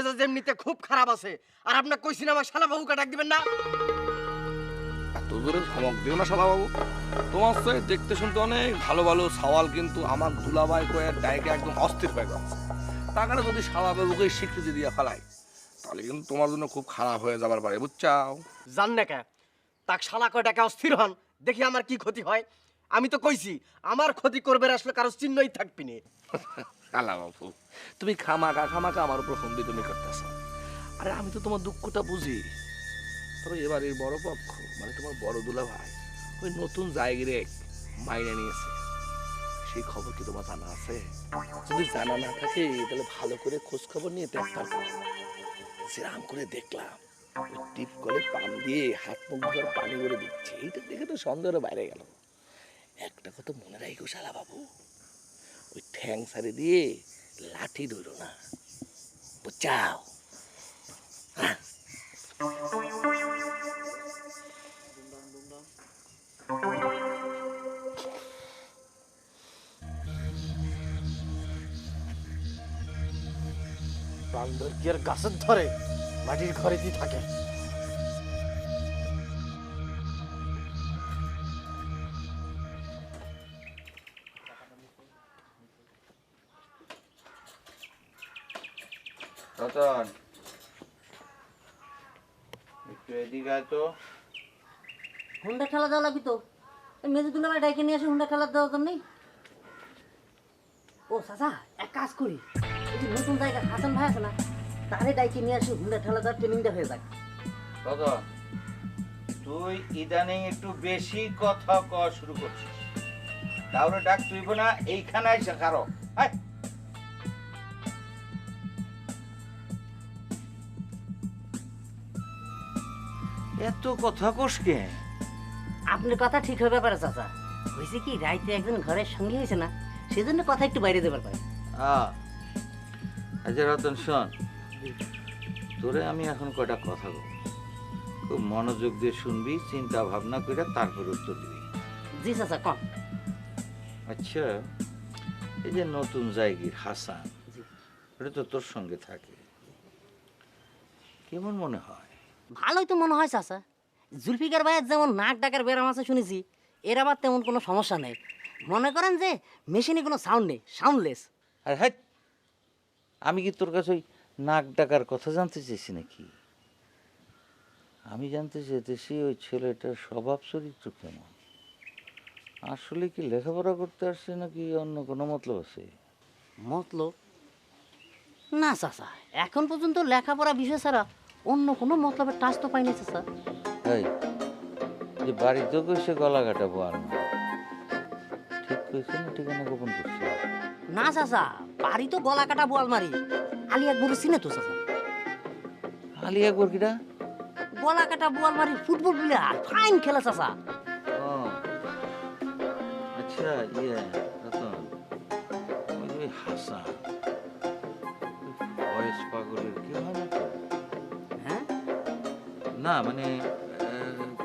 মেজাজ এমনিতে খুব খারাপ আছে। আর আপনার কইছি না আমার শালা বাবুকে ডাক দিবেন না? এত জোরে ধমক দিও না শালা বাবু। তোমার সে দেখতে শুনতে অনেক ভালো ভালো সওয়াল কিন্তু আমার দুলাভাই কয়ের ডাইকে একদম অস্থির হয়ে গেছে। তাকারে যদি শালা বাবুকে স্বীকৃতি দিয়ে ফেলাই তাহলে কিন্তু তোমার জন্য খুব খারাপ হয়ে যাবার পারে বুঝছাও? জান না কে? তাক শালা কয় টাকা অস্থির হন দেখি আমার কি ক্ষতি হয়। আমি তো কইছি, আমার ক্ষতি করবে আসলে কারও চিহ্নই থাকবি নে। শালা বাবু তুমি খামাকা খামাকা আমার উপর হুমদি তুমি করতেছ। আরে আমি তো তোমার দুঃখটা বুঝি। তবে এবার এই বড় পক্ষ মানে তোমার বড় দুলা ভাই, ওই নতুন জায়গারে মাইনে নিয়েছে। সেই খবর কি তোমার জানা আছে? যদি জানা না থাকে, তাহলে ভালো করে খোঁজ খবর নিয়ে দেখতাম সেরাম করে দেখলাম টিপ কলে পাম দিয়ে হাত মুখ ধরে পানি করে দিচ্ছে। এইটা দেখে তো সন্দেহের বাইরে গেল। একটা কথা মনে রাখো শালা বাবু ওই ঠ্যাং সারি দিয়ে লাঠি ধরো না বুঝাও বান্দর কি আর গাছের ধরে মাটির ঘরেতেই থাকে। দেওয়া লাগবি তো মেজে দুলা ডাইকে নিয়ে আসে হুন্ডা খেলা দেওয়ার জন্যই। ও চাচা, এক কাজ করি। এই যে নতুন জায়গা হাসান ভাই আছে না, তারে ডাইকে নিয়ে আসি হুন্ডা খেলা দেওয়ার ট্রেনিংটা হয়ে যাক। তুই ইদানিং একটু বেশি কথা শুরু করছিস। কাউরে ডাক তুইব না, এইখানে এসে কারও আয় এত কথা কোস কে আপনার কথা ঠিক হয়ে ব্যাপারে চাচা। হয়েছে কি রাইতে একজন ঘরের সঙ্গে হয়েছে না সেজন্য কথা একটু বাইরে দেবার পারে। আচ্ছা রতন শোন। তোরে আমি এখন কয়টা কথা বলব? খুব মনোযোগ দিয়ে শুনবি চিন্তা ভাবনা করে তারপর উত্তর দিবি। জি চাচা কম আচ্ছা এই যে নতুন জায়গির হাসান এটা তো তোর সঙ্গে থাকে। কেমন মনে হয়? ভালোই তো মনে হয় চাচা। জুলফিকার ভাইয়ের যেমন নাক ডাকার ব্যারাম আছে শুনেছি এর আবার তেমন কোনো সমস্যা নেই। মনে করেন যে মেশিনে কোনো সাউন্ড নেই সাউন্ডলেস আর হ্যাঁ আমি কি তোর কাছে ওই নাক ডাকার কথা জানতে চেয়েছি নাকি? আমি জানতে চেয়েছি ওই ছেলেটার স্বভাব চরিত্র কেমন। আসলে কি লেখাপড়া করতে আসছে নাকি অন্য কোনো মতলব আছে? মতলব? না চাচা এখন পর্যন্ত লেখাপড়া বিষয় ছাড়া অন্য কোনো মতলবের টাচ তো পাইনি চাচা। এই যে বাড়ির বাড়িতে কইসে গলা কাটাবো আর না। ঠিক কইছে না ঠিকানা গোপন করছে? না চাচা বাড়ি তো গলা কাটা বোয়াল মারি আলি একবার চিনে তো চাচা। আলি একবার কিটা গলা কাটা বোয়াল মারি ফুটবল প্লেয়ার ফাইন খেলে চাচা। ও আচ্ছা ইয়ে রতন ওই যে হাসান ভয়েস পাগলের কি হয় না হ্যাঁ? না মানে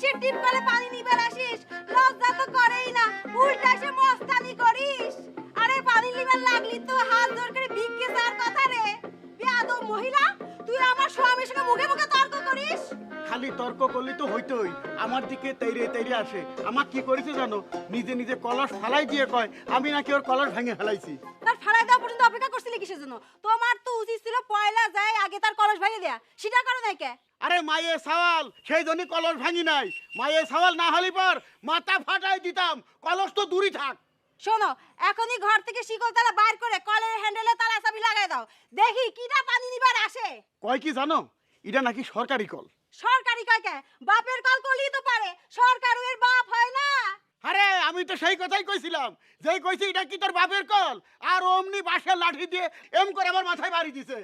মাইনসের টিপ করে পানি নিবার আসিস। লজ্জা তো করেই না। উল্টা সে মস্তানি করিস। আরে পানি নিবার লাগলি তো, হাত জোর করে ভিক্ষে চার কথা রে। বেয়াদব মহিলা, তুই আমার স্বামীর সঙ্গে মুখে মুখে তর্ক করিস? খালি তর্ক করলে তো হইতোই। আমার দিকে তেইরে তেইরে আসে। আমার কি করেছে জানো? নিজে নিজে কলস ফালাই দিয়ে কয়, আমি নাকি ওর কলস ভেঙে ফেলাইছি। ফাড়াই দেওয়া পর্যন্ত অপেক্ষা করছিলি কিসের জন্য? তোমার তো উচিত ছিল পয়লা যায় আগে তার কলস ভাঙিয়ে দেয়া। সেটা করো নাই কে আরে মায়ের সওয়াল সেই জন্যই কলস ভাঙি নাই। মায়ের সওয়াল না হলে পর মাথা ফাটাই দিতাম। কলস তো দূরই থাক। শোনো এখনই ঘর থেকে শিকল তালা বাইর করে কলের হ্যান্ডেলে তালা চাবি লাগাই দাও। দেখি কিটা পানি নিবার আসে। কয় কি জানো? এটা নাকি সরকারি কল। সরকারি কাকে বাপের কল করলেই তো পারে। সরকার এর বাপ হয় না। আরে আমি তো সেই কথাই কইছিলাম। যেই কইছি এটা কি তোর বাপের কল? আর অমনি বাঁশের লাঠি দিয়ে এম করে আমার মাথায় বাড়ি দিছে।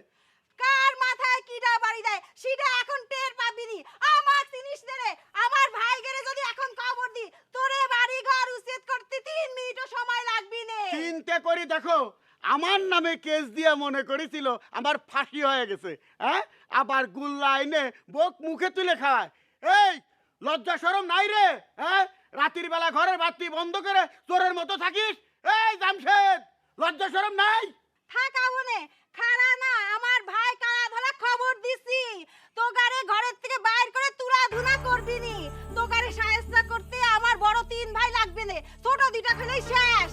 কার মাথায় কিটা বাড়ি দেয়? সেটা এখন টের পাবি নি। আমার জিনিস দে রে আমার ভাই গেরে যদি এখন খবর দি তোরে বাড়ি ঘর উচ্ছেদ করতে তিন মিনিটও সময় লাগবি নে। চিন্তা করি দেখো আমার নামে কেস দিয়া মনে করেছিল আমার ফাঁসি হয়ে গেছে হ্যাঁ? আবার গুল্লা আইনে বোক মুখে তুলে খাওয়ায় এই লজ্জা সরম নাই রে হ্যাঁ? রাতের বেলা ঘরের বাতি বন্ধ করে চোরের মতো থাকিস। এই জামশেদ লজ্জা সরম নাই? থাকা বনে খাড়া না আমার ভাই কারা ধরা খবর দিছি। তোগারে ঘরের থেকে বাইর করে তুলা ধুনা করবি নি তোগারে সাহায্য করতে আমার বড় তিন ভাই লাগবে নে ছোট দুইটা ফেলেই শেষ।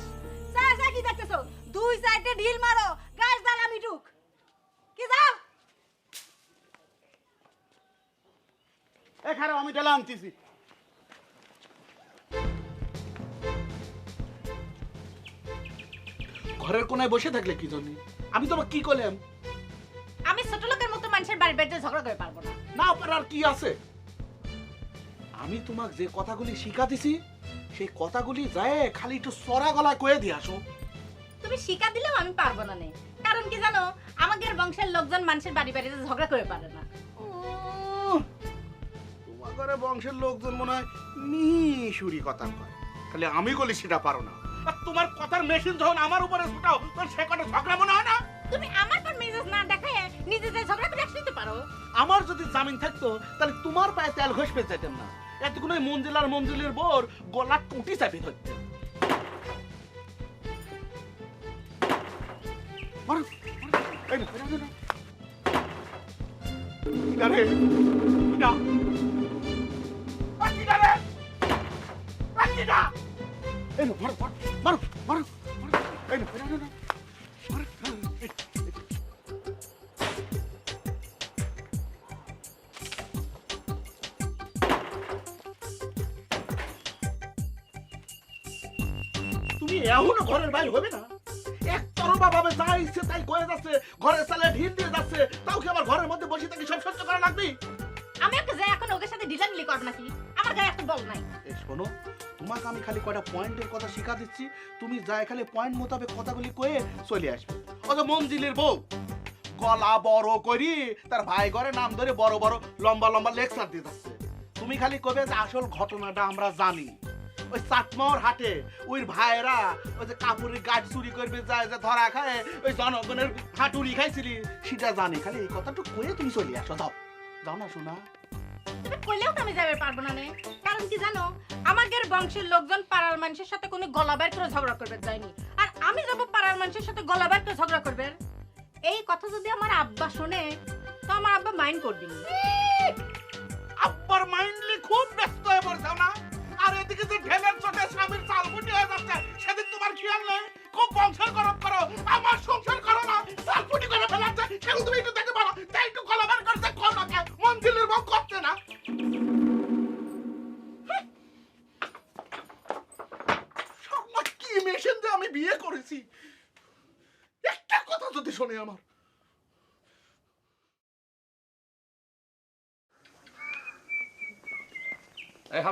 শেষ কি দেখতেছো? দুই সাইডে ঢিল মারো গাছ দালা মিটুক কি যাও? এ খারাপ আমি ডেলা আনতেছি। ঘরের কোনায় বসে থাকলে কি জন্য আমি তোমাকে কি করলাম? আমি ছোট লোকের মতো মানুষের বাড়ি বাড়িতে ঝগড়া করে পারব না। না আর কি আছে? আমি তোমাকে যে কথাগুলি শিখা দিছি সেই কথাগুলি যায় খালি একটু সরা গলায় কয়ে দিয়ে আসো। তুমি শিকা দিলেও আমি পারব না নে। কারণ কি জানো আমাদের বংশের লোকজন মানুষের বাড়ি বাড়িতে ঝগড়া করে পারে না। ঘরে বংশের লোকজন মনে হয় মিশুরি কথা কয়। খালি আমি বলি সেটা পারো না। তোমার কথার মেশিন যখন আমার উপরে ছুটাও তখন সে কটা ঝগড়া মনে হয় না? তুমি আমার পর মেজাজ না দেখায় নিজেদের ঝগড়া করে আসতে পারো। আমার যদি জামিন থাকতো তাহলে তোমার পায়ে তেল ঘষবে চাইতাম না। এতক্ষণ ওই মঞ্জিলার মঞ্জিলের বোর গলা টুটি চাপি ধরতেন। না, এই না, মারো, মারো, মারো, মারো। এই না, না, না। মারো। তুমি এখনও ঘরের বাইরে হবে না একতরফা ভাবে যা ইচ্ছে তাই কয়ে যাচ্ছে ঘরের সালে ঢিল দিয়ে যাচ্ছে তাও কি আমার ঘরের মধ্যে বসে থাকি সব সহ্য করা লাগবে আমি একটা যাই এখন ওদের সাথে ডিলানলি করব নাকি আমার গায়ে একটা বল নাই শোনো তোমাকে আমি খালি কয়টা পয়েন্টের কথা শিখা দিচ্ছি। তুমি যাই খালি পয়েন্ট মোতাবেক কথাগুলি কয়ে চলে আসবে। অত মঞ্জিলের বউ। গলা বড় করি, তার ভাই ঘরে নাম ধরে বড় বড় লম্বা লম্বা লেকচার দিয়ে যাচ্ছে। তুমি খালি কবে যে আসল ঘটনাটা আমরা জানি। ওই চাটমাওয়ার হাটে ওই ভাইরা ওই যে কাপড়ের গাছ চুরি করবে, যায় যে ধরা খায়, ওই জনগণের হাটুরি খাইছিলি, সেটা জানি। খালি এই কথাটা কয়ে তুমি চলে আসো, যাও। যাও না শোনা লোকজন পাড়ার মানুষের সাথে কোনো গলা করে ঝগড়া করবে যায়নি আর আমি যাব পাড়ার মানুষের সাথে গলা করে ঝগড়া করবে এই কথা যদি আমার আব্বা শুনে, তো আমার আব্বা মাইন্ড করবি আব্বার মাইন্ডলি খুব ব্যস্ত হয়ে পড়ছে না? আর এদিকে যে ঢেলের চোটে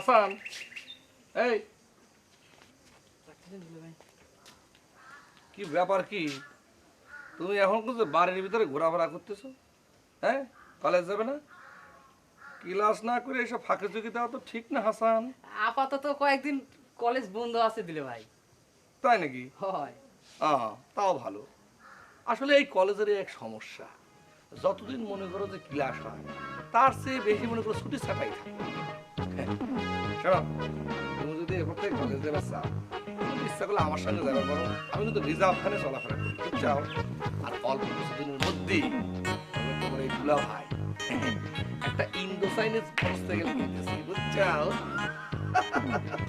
হাসান এই কি ব্যাপার কি? তুমি এখন কিন্তু বাড়ির ভিতরে ঘোরাফেরা করতেছো? হ্যাঁ? কলেজ যাবে না? ক্লাস না করে এসব ফাঁকে চুকি দেওয়া তো ঠিক না হাসান। আপাতত কয়েকদিন কলেজ বন্ধ আছে দিলে ভাই। তাই নাকি? হয়। আহ, তাও ভালো। আসলে এই কলেজের এক সমস্যা। যতদিন মনে করো যে ক্লাস হয় তার চেয়ে বেশি মনে করো ছুটি ছাটাই থাকে। শোনো, তুমি যদি এরপর থেকে কলেজ যাবে চাও ইচ্ছা করলে আমার সঙ্গে যাবে পারো আমি কিন্তু রিজার্ভ খানে চলাফেরা করি। বুঝছাও আর অল্প কিছুদিনের মধ্যেই তোমার এই দুলা ভাই একটা ইন্দো চাইনিজ বসতে গেলে কিনতেছি বুঝছাও?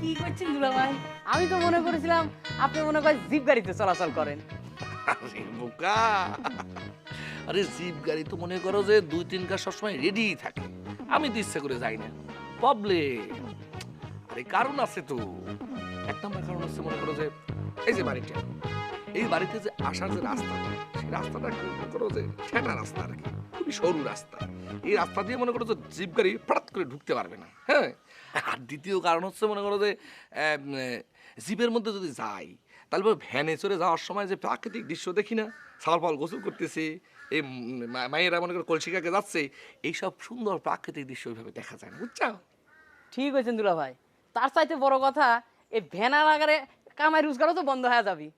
কি করছেন দুলা ভাই? আমি তো মনে করেছিলাম আপনি মনে করেন জিপ গাড়িতে চলাচল করেন। আরে বোকা। আরে জিপ গাড়ি তো মনে করো যে দুই তিন কাজ সবসময় রেডি থাকে। আমি তো ইচ্ছে করে যাই না। কারণ আছে তো। এক নম্বর কারণ হচ্ছে মনে করো যে, এই যে বাড়িটা, এই বাড়িতে যে আসার যে রাস্তা, সেই রাস্তাটা করো যে ঠেটা রাস্তা আর কি, খুবই সরু রাস্তা। এই রাস্তা দিয়ে মনে করো যে জিপ গাড়ি করে ঢুকতে পারবে না হ্যাঁ? আর দ্বিতীয় কারণ হচ্ছে মনে করো যে জিপের মধ্যে যদি যাই, তাহলে ভ্যানে চড়ে যাওয়ার সময় যে প্রাকৃতিক দৃশ্য দেখি না? সাল পাল গোসল করতেছে, এই মায়েরা মনে করে কলসিকাকে যাচ্ছে, এইসব সুন্দর প্রাকৃতিক দৃশ্য ওইভাবে দেখা যায় না, বুঝছ? ঠিক হয়েছেন দুলা ভাই। তার চাইতে বড় কথা এই ভ্যানা লাগারে কামাই রোজগারও তো বন্ধ হয়ে যাবি।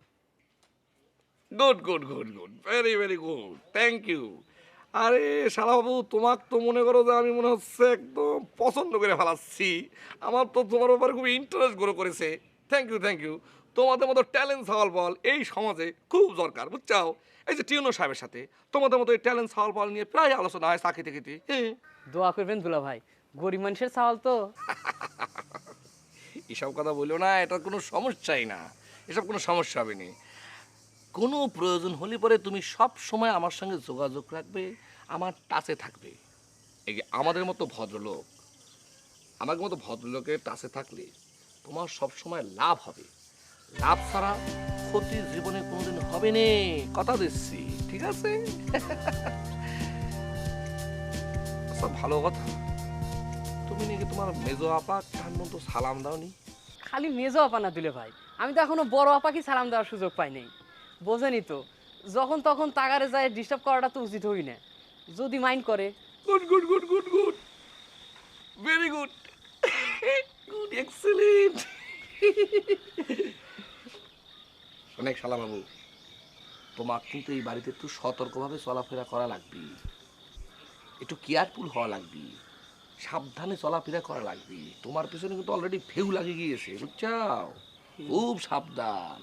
Good good good good very very good thank you আরে শালাবাবু তোমাক তো মনে করো যে আমি মনে হচ্ছে একদম পছন্দ করে ফেলাচ্ছি। আমার তো তোমার ব্যাপারে খুব ইন্টারেস্ট গ্রো করেছে। থ্যাংক ইউ থ্যাংক ইউ তোমাদের মতো ট্যালেন্ট সাওয়াল বল এই সমাজে খুব দরকার বুঝছাও? এই যে টিউনো সাহেবের সাথে তোমাদের মতো এই ট্যালেন্ট সাওয়াল বল নিয়ে প্রায় আলোচনা হয় চাকরি থেকে হ্যাঁ। দোয়া করবেন দুলা ভাই। গরিব মানুষের চাওয়াল তো। এসব কথা বলল না এটা কোনো সমস্যাই না। এসব কোনো সমস্যা হবে না। কোনো প্রয়োজন হলে পরে তুমি সব সময় আমার সঙ্গে যোগাযোগ রাখবে, আমার টাচে থাকবে। এই আমাদের মতো ভদ্রলোক আমার মতো ভদ্রলোকের টাচে থাকলে তোমার সব সময় লাভ হবে। লাভ ছাড়া ক্ষতি জীবনে কোনোদিন হবে না, কথা দিচ্ছি, ঠিক আছে? আচ্ছা ভালো কথা। তুমি নাকি তোমার মেজো আপা তার মতো সালাম দাওনি? খালি মেজো আপা না দিলে ভাই। আমি তো এখনও বড় আপাকে সালাম দেওয়ার সুযোগ পাই নাই। বোঝেনি তো যখন তখন তাগারে যায় ডিস্টার্ব করাটা তো উচিত হই না। যদি মাইন্ড করে। Good good good good good very good good excellent অনেক শালা বাবু তোমার কিন্তু এই বাড়িতে একটু সতর্কভাবে চলাফেরা করা লাগবে। একটু কেয়ারফুল হওয়া লাগবে। সাবধানে চলাফেরা করা লাগবে। তোমার পেছনে কিন্তু অলরেডি ফেউ লাগে গিয়েছে বুঝছাও? খুব সাবধান।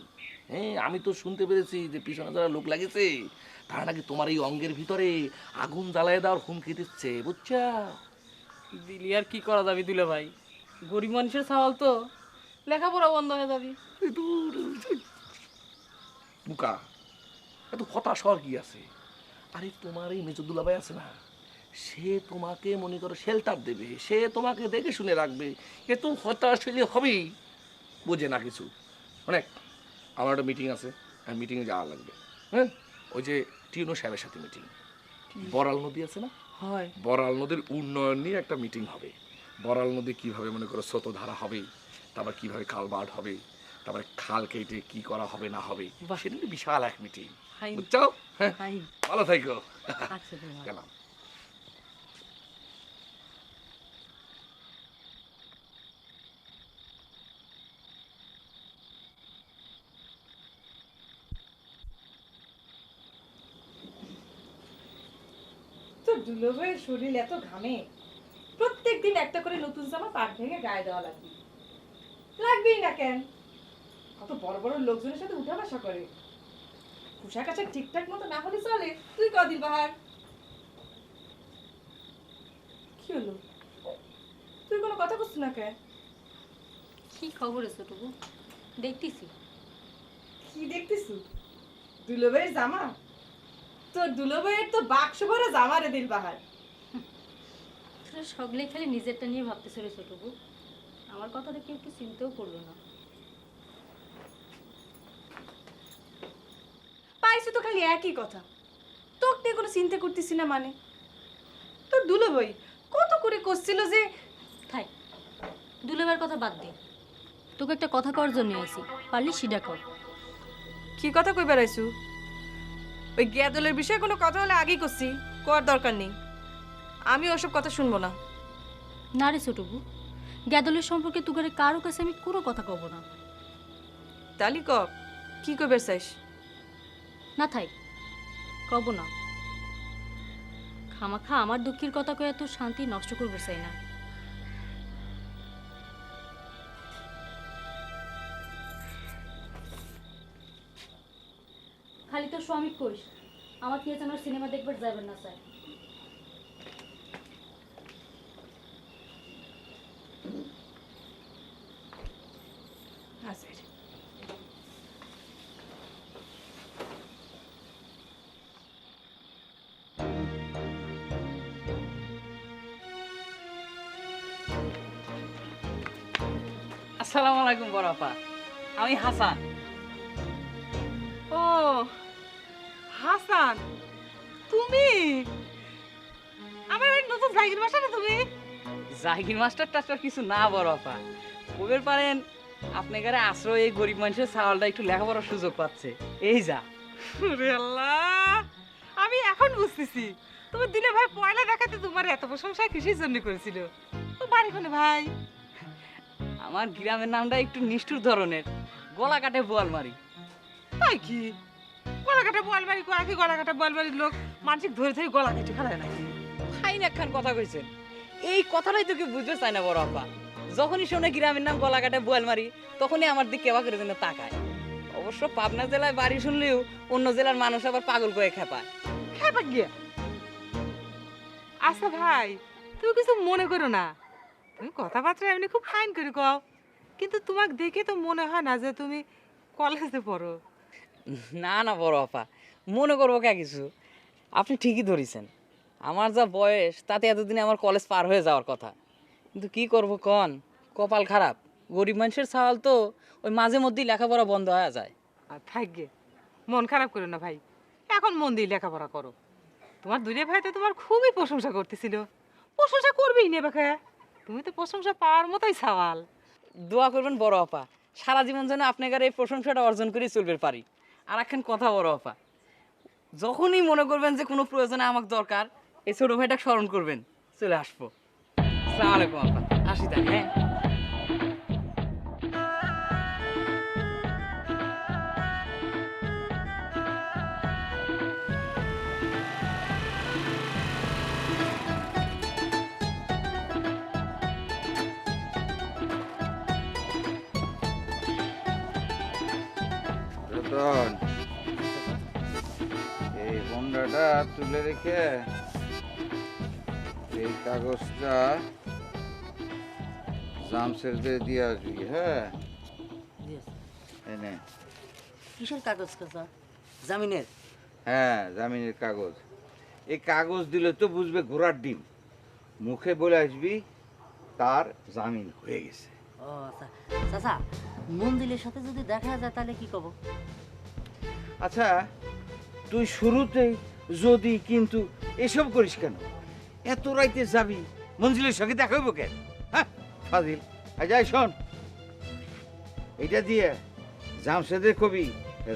হ্যাঁ আমি তো শুনতে পেরেছি যে পিছনে যারা লোক লাগেছে তারা নাকি তোমার এই অঙ্গের ভিতরে আগুন জ্বালায় দেওয়ার হুমকি দিচ্ছে বুঝছা দিলি আর কি করা যাবে দিলে ভাই? গরিব মানুষের চাওয়াল তো। লেখাপড়া বন্ধ হয়ে যাবে। বুকা এত হতাশ হওয়ার কি আছে? আরে তোমার এই মেজদুল্লাভাই আছে না? সে তোমাকে মনে করো শেল্টার দেবে সে তোমাকে দেখে শুনে রাখবে এ তো হতাশ হইলে হবেই বোঝে না কিছু। অনেক আমার একটা মিটিং আছে আর মিটিংয়ে যাওয়া লাগবে। হ্যাঁ? ওই যে টিউনো সাহেবের সাথে মিটিং বরাল নদী আছে না? হয়। বড়াল নদীর উন্নয়ন নিয়ে একটা মিটিং হবে। বড়াল নদী কীভাবে মনে করো স্রোতধারা হবে তারপর কীভাবে খালবাট হবে তারপরে খাল কেটে কি করা হবে না হবে সেটা বিশাল এক মিটিং বুঝছ? হ্যাঁ। ভালো থাইকো আচ্ছা গেলাম। তো দুলোভাইয়ের শরীর এত ঘামে। প্রত্যেক দিন একটা করে নতুন জামা পাট ভেঙে গায়ে দেওয়া লাগবে। লাগবেই না কেন? কত বড় বড় লোকজনের সাথে উঠা বসা করে। পোশাক আশাক ঠিকঠাক মতো না হলে চলে। তুই কদিন বাহার? কি হলো? তুই কোনো কথা বলছিস না কেন? কি খবর এসেটুকু দেখতেছি। কি দেখতেছু দুলোভাইয়ের জামা? তোর দুলোভাইয়ের তো বাক্স ভরা জামা রে দিল বাহার সগলে খালি নিজেরটা নিয়ে ভাবতেছে রে ছোটবু আমার কথাটা কেউ একটু চিনতেও করল না। পাইছো তো খালি একই কথা। তোকে নিয়ে কোনো চিন্তা করতেছি না মানে। তোর দুলো ভাই কত করে করছিল যে থাই দুলেবার কথা বাদ দে। তোকে একটা কথা করার জন্য আইছি। পারলি সিডা কর। কি কথা কইবার বেড়াইছু ওই গ্যাদলের বিষয়ে কোনো কথা হলে আগেই করছি কোয়ার দরকার নেই। আমি ওসব কথা শুনব না। না রে ছোটবু গ্যাদলের সম্পর্কে তুগারে কারও কাছে আমি কোনো কথা কব না। তালি ক কি কবে চাইস না থাই কব না। খামাখা আমার দুঃখের কথা কয়ে এত শান্তি নষ্ট করবে চাই না। স্বামী কইস আমার কি আমার সিনেমা দেখবার যাবেন না স্যার। আসসালামু আলাইকুম বড় আপা। আমি হাসান। ও হাসান তুমি? আমার ওই নতুন বাসা না তুমি? জাহির মাস্টার টাস্টার কিছু না বড় আপা। কবের পারেন আপনার আশ্রয় এই গরিব মানুষের চাওয়ালটা একটু লেখাপড়ার সুযোগ পাচ্ছে। এই যা। আল্লাহ আমি এখন বুঝতেছি। তোমার দিলে ভাই পয়লা দেখাতে তোমার এত প্রশংসা কিসের জন্য করেছিল? তো বাড়ি কোনে ভাই? আমার গ্রামের নামটা একটু নিষ্ঠুর ধরনের গলা কাটে বোয়াল মারি তাই কি? গলা কাটা বলবাড়ি করা কি গলা কাটা বলবাড়ির লোক। মানসিক ধরে ধরে গলা কেটে ফেলায় নাকি? ফাইন একখান কথা কইছেন এই কথাটাই তো কেউ বুঝতে চায় না বড় আপা যখনই শোনে গ্রামের নাম গলা কাটে মারি তখনই আমার দিক কেবা করে যেন তাকায়। অবশ্য পাবনা জেলায় বাড়ি শুনলেও অন্য জেলার মানুষ আবার পাগল করে খেপায়। খেপা গিয়া? আচ্ছা ভাই তুমি কিছু মনে করো না। তুমি কথাবার্তা এমনি খুব ফাইন করে কও। কিন্তু তোমাকে দেখে তো মনে হয় না যে তুমি কলেজে পড়ো। না না বড় আপা। মনে করব কে কিছু? আপনি ঠিকই ধরেছেন। আমার যা বয়স তাতে এতদিনে আমার কলেজ পার হয়ে যাওয়ার কথা। কিন্তু কি করব কন? কপাল খারাপ। গরিব মানুষের সওয়াল তো ওই মাঝে মধ্যেই লেখাপড়া বন্ধ হয়ে যায়। আর থাকবে মন খারাপ করো না ভাই। এখন মন দিয়ে লেখাপড়া করো। তোমার দুলে ভাই তো তোমার খুবই প্রশংসা করতেছিল। প্রশংসা করবেই নেবে খায়া তুমি তো প্রশংসা পাওয়ার মতোই সওয়াল। দোয়া করবেন বড় আপা। সারা জীবন যেন আপনার এই প্রশংসাটা অর্জন করে চলবে পারি। আর একখান কথা বড় আপা। যখনই মনে করবেন যে কোনো প্রয়োজনে আমাকে দরকার, এই ছোট ভাইটা স্মরণ করবেন। চলে আসব। আসসালামু আলাইকুম, আপা। আসি তাই হ্যাঁ? এই বন্ডাটা তুলে রেখে এই কাগজটা জামশেরদের দিয়ে আসবি হ্যাঁ? এনে কিসের কাগজ জামিনের? হ্যাঁ জামিনের কাগজ। এই কাগজ দিলে তো বুঝবে ঘোড়ার ডিম। মুখে বলে আসবি তার জামিন হয়ে গেছে। ও আচ্ছা। চাচা মন্দিরের সাথে যদি দেখা যায় তাহলে কি কব? আচ্ছা তুই শুরুতেই যদি কিন্তু এসব করিস কেন? এত রাইতে যাবি মঞ্জিলের সঙ্গে দেখা হইব কেন? হ্যাঁ ফাজিল। যাই শোন। এটা দিয়ে জামশেদের কবি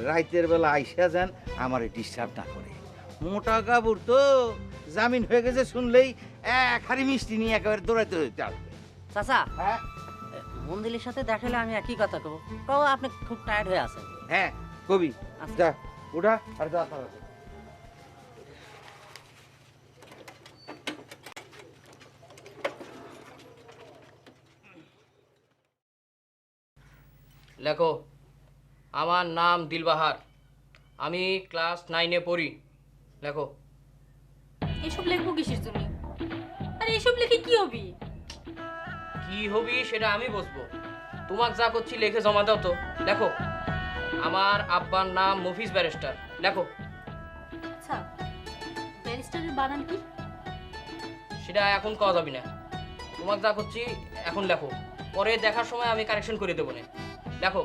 রাইতের বেলা আইসা যান আমার ডিস্টার্ব না করে। মোটা গাবুর তো জামিন হয়ে গেছে শুনলেই এক হাড়ি মিষ্টি নিয়ে একেবারে দৌড়াইতে দৌড়াইতে আসবে চাচা হ্যাঁ? মন্দিরের সাথে দেখালে আমি একই কথা কব। কব আপনি খুব টায়ার্ড হয়ে আছেন। হ্যাঁ কবি আচ্ছা। যা উঠা আর যা লেখো আমার নাম দিলবাহার। আমি ক্লাস নাইনে পড়ি। লেখো। এসব লিখব কিসের তুমি? আরে এসব লিখে কি হবি? কি হবি সেটা আমি বসবো তোমাক যা করছি লিখে জমা দাও তো। লেখো। আমার আব্বার নাম মফিজ ব্যারিস্টার। লেখো। আচ্ছা ব্যারিস্টারের বানান কি? সেটা এখন কওয়া যাবে না। তোমাক যা করছি এখন লেখো। পরে দেখার সময় আমি কারেকশন করে দেবো না। লেখো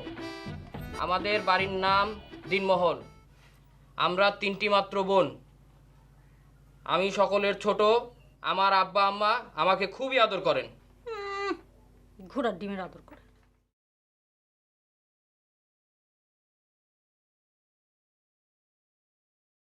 আমাদের বাড়ির নাম দিনমহল আমরা তিনটি মাত্র বোন। আমি সকলের ছোট, আমার আব্বা আম্মা আমাকে খুবই আদর করেন। ঘোড়ার ডিমের আদর